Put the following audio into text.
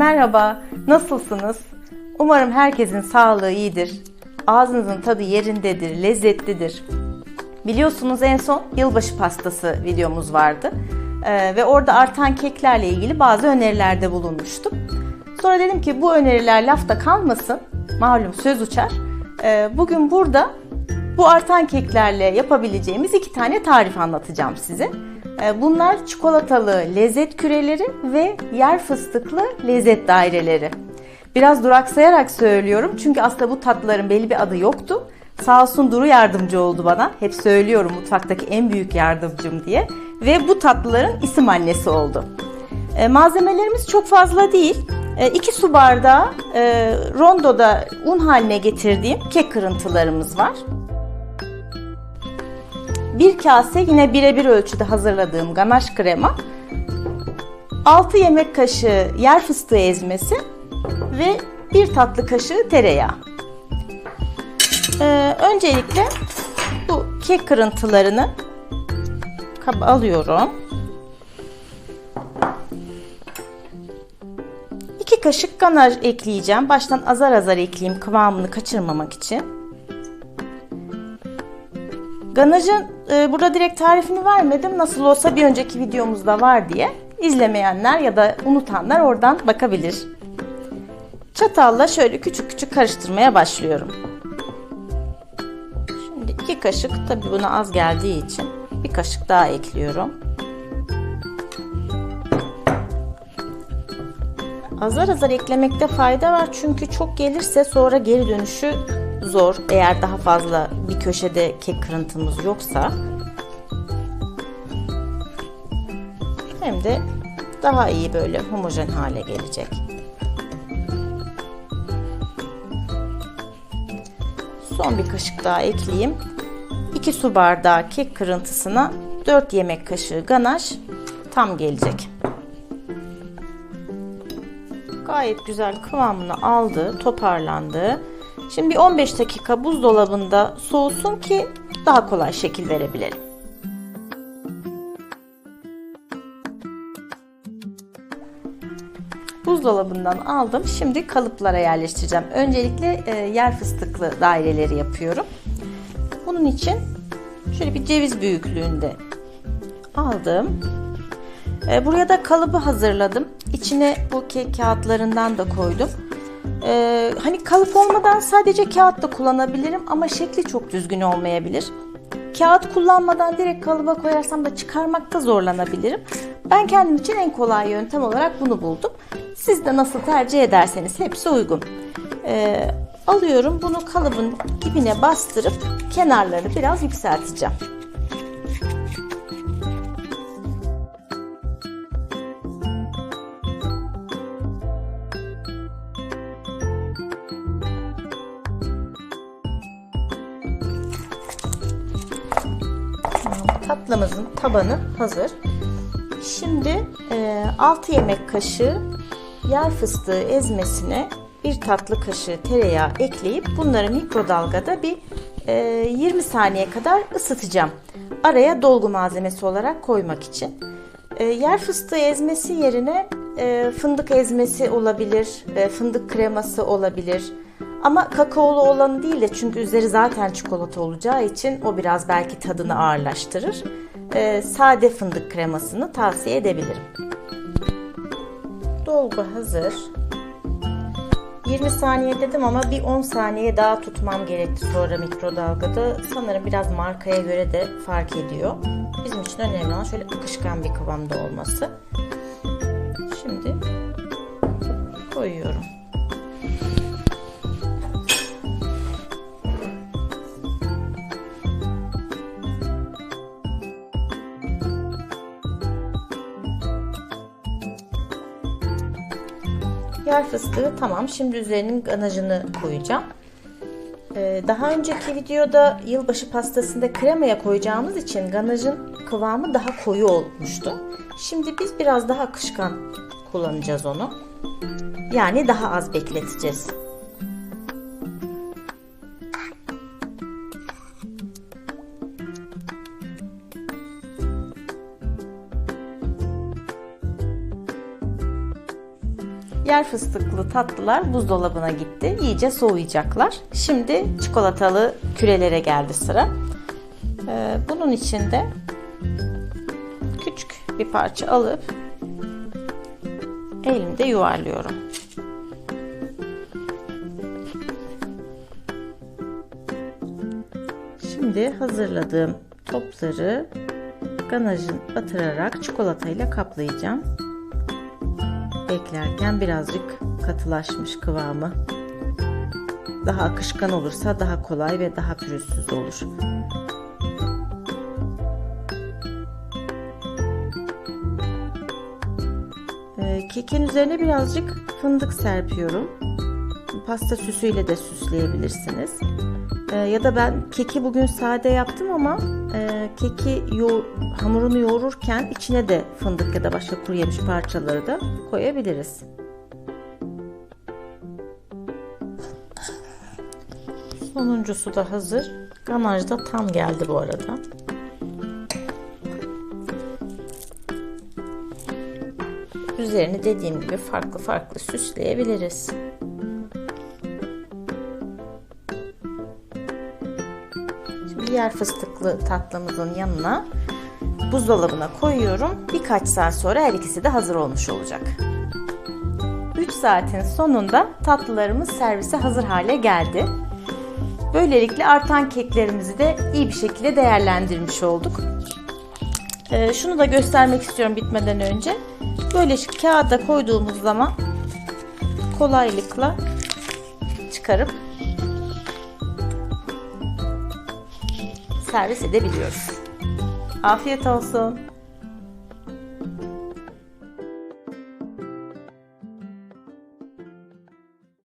Merhaba, nasılsınız? Umarım herkesin sağlığı iyidir. Ağzınızın tadı yerindedir, lezzetlidir. Biliyorsunuz en son yılbaşı pastası videomuz vardı. Ee, ve orada artan keklerle ilgili bazı önerilerde bulunmuştum. Sonra dedim ki bu öneriler lafta kalmasın. Malum söz uçar. Ee, bugün burada bu artan keklerle yapabileceğimiz iki tane tarif anlatacağım size. Ee, Bunlar çikolatalı lezzet küreleri ve yer fıstıklı lezzet daireleri. Biraz duraksayarak söylüyorum çünkü aslında bu tatlıların belli bir adı yoktu. Sağ olsun Duru yardımcı oldu bana. Hep söylüyorum mutfaktaki en büyük yardımcım diye. Ve bu tatlıların isim annesi oldu. E, malzemelerimiz çok fazla değil. 2 su bardağı e, rondoda un haline getirdiğim kek kırıntılarımız var. Bir kase yine birebir ölçüde hazırladığım ganaş krema. 6 yemek kaşığı yer fıstığı ezmesi ve 1 tatlı kaşığı tereyağı. Ee, öncelikle bu kek kırıntılarını kaba alıyorum. 2 kaşık ganaj ekleyeceğim. Baştan azar azar ekleyeyim kıvamını kaçırmamak için. Ganajın e, burada direkt tarifini vermedim. Nasıl olsa bir önceki videomuzda var diye. İzlemeyenler ya da unutanlar oradan bakabilir. Çatalla şöyle küçük küçük karıştırmaya başlıyorum. Şimdi iki kaşık tabi buna az geldiği için bir kaşık daha ekliyorum. Azar azar eklemekte fayda var çünkü çok gelirse sonra geri dönüşü zor. Eğer daha fazla bir köşede kek kırıntımız yoksa. Hem de daha iyi böyle homojen hale gelecek. Son bir kaşık daha ekleyeyim. 2 su bardağı kek kırıntısına 4 yemek kaşığı ganaj tam gelecek. Gayet güzel kıvamını aldı, toparlandı. Şimdi bir 15 dakika buzdolabında soğusun ki daha kolay şekil verebilelim. Buzdolabından aldım. Şimdi kalıplara yerleştireceğim. Öncelikle e, yer fıstıklı daireleri yapıyorum. Bunun için şöyle bir ceviz büyüklüğünde aldım. E, buraya da kalıbı hazırladım. İçine bu kek kağıtlarından da koydum. Ee, hani kalıp olmadan sadece kağıt da kullanabilirim ama şekli çok düzgün olmayabilir. Kağıt kullanmadan direkt kalıba koyarsam da çıkarmakta zorlanabilirim. Ben kendim için en kolay yöntem olarak bunu buldum. Siz de nasıl tercih ederseniz hepsi uygun. Ee, alıyorum bunu kalıbın dibine bastırıp kenarlarını biraz yükselteceğim. Tatlımızın tabanı hazır. Şimdi e, 6 yemek kaşığı yer fıstığı ezmesine bir tatlı kaşığı tereyağı ekleyip bunları mikrodalgada bir e, 20 saniye kadar ısıtacağım. Araya dolgu malzemesi olarak koymak için. E, yer fıstığı ezmesi yerine e, fındık ezmesi olabilir, e, fındık kreması olabilir. Ama kakaolu olanı değil de çünkü üzeri zaten çikolata olacağı için o biraz belki tadını ağırlaştırır. Ee, sade fındık kremasını tavsiye edebilirim. Dolgu hazır. 20 saniye dedim ama bir 10 saniye daha tutmam gerekti sonra mikrodalgada. Sanırım biraz markaya göre de fark ediyor. Bizim için önemli olan şöyle akışkan bir kıvamda olması. Şimdi Yer fıstığı tamam. Şimdi üzerinin ganajını koyacağım. Ee, daha önceki videoda yılbaşı pastasında kremaya koyacağımız için ganajın kıvamı daha koyu olmuştu. Şimdi biz biraz daha akışkan kullanacağız onu. Yani daha az bekleteceğiz. Yer fıstıklı tatlılar buzdolabına gitti. İyice soğuyacaklar. Şimdi çikolatalı kürelere geldi sıra. Ee, bunun için de küçük bir parça alıp elimde yuvarlıyorum. Şimdi hazırladığım topları ganajın batırarak çikolatayla kaplayacağım. Beklerken birazcık katılaşmış kıvamı. Daha akışkan olursa daha kolay ve daha pürüzsüz olur. Ee, kekin üzerine birazcık fındık serpiyorum. Pasta süsüyle de süsleyebilirsiniz. Ee, ya da ben keki bugün sade yaptım ama e, keki yo- hamurunu yoğururken içine de fındık ya da başka kuru yemiş parçaları da koyabiliriz. Sonuncusu da hazır. Ganaj da tam geldi bu arada. Üzerini dediğim gibi farklı farklı süsleyebiliriz. Şimdi yer fıstıklı tatlımızın yanına buzdolabına koyuyorum. Birkaç saat sonra her ikisi de hazır olmuş olacak. 3 saatin sonunda tatlılarımız servise hazır hale geldi. Böylelikle artan keklerimizi de iyi bir şekilde değerlendirmiş olduk. Ee, şunu da göstermek istiyorum bitmeden önce. Böyle kağıda koyduğumuz zaman kolaylıkla çıkarıp servis edebiliyoruz. Afiyet olsun.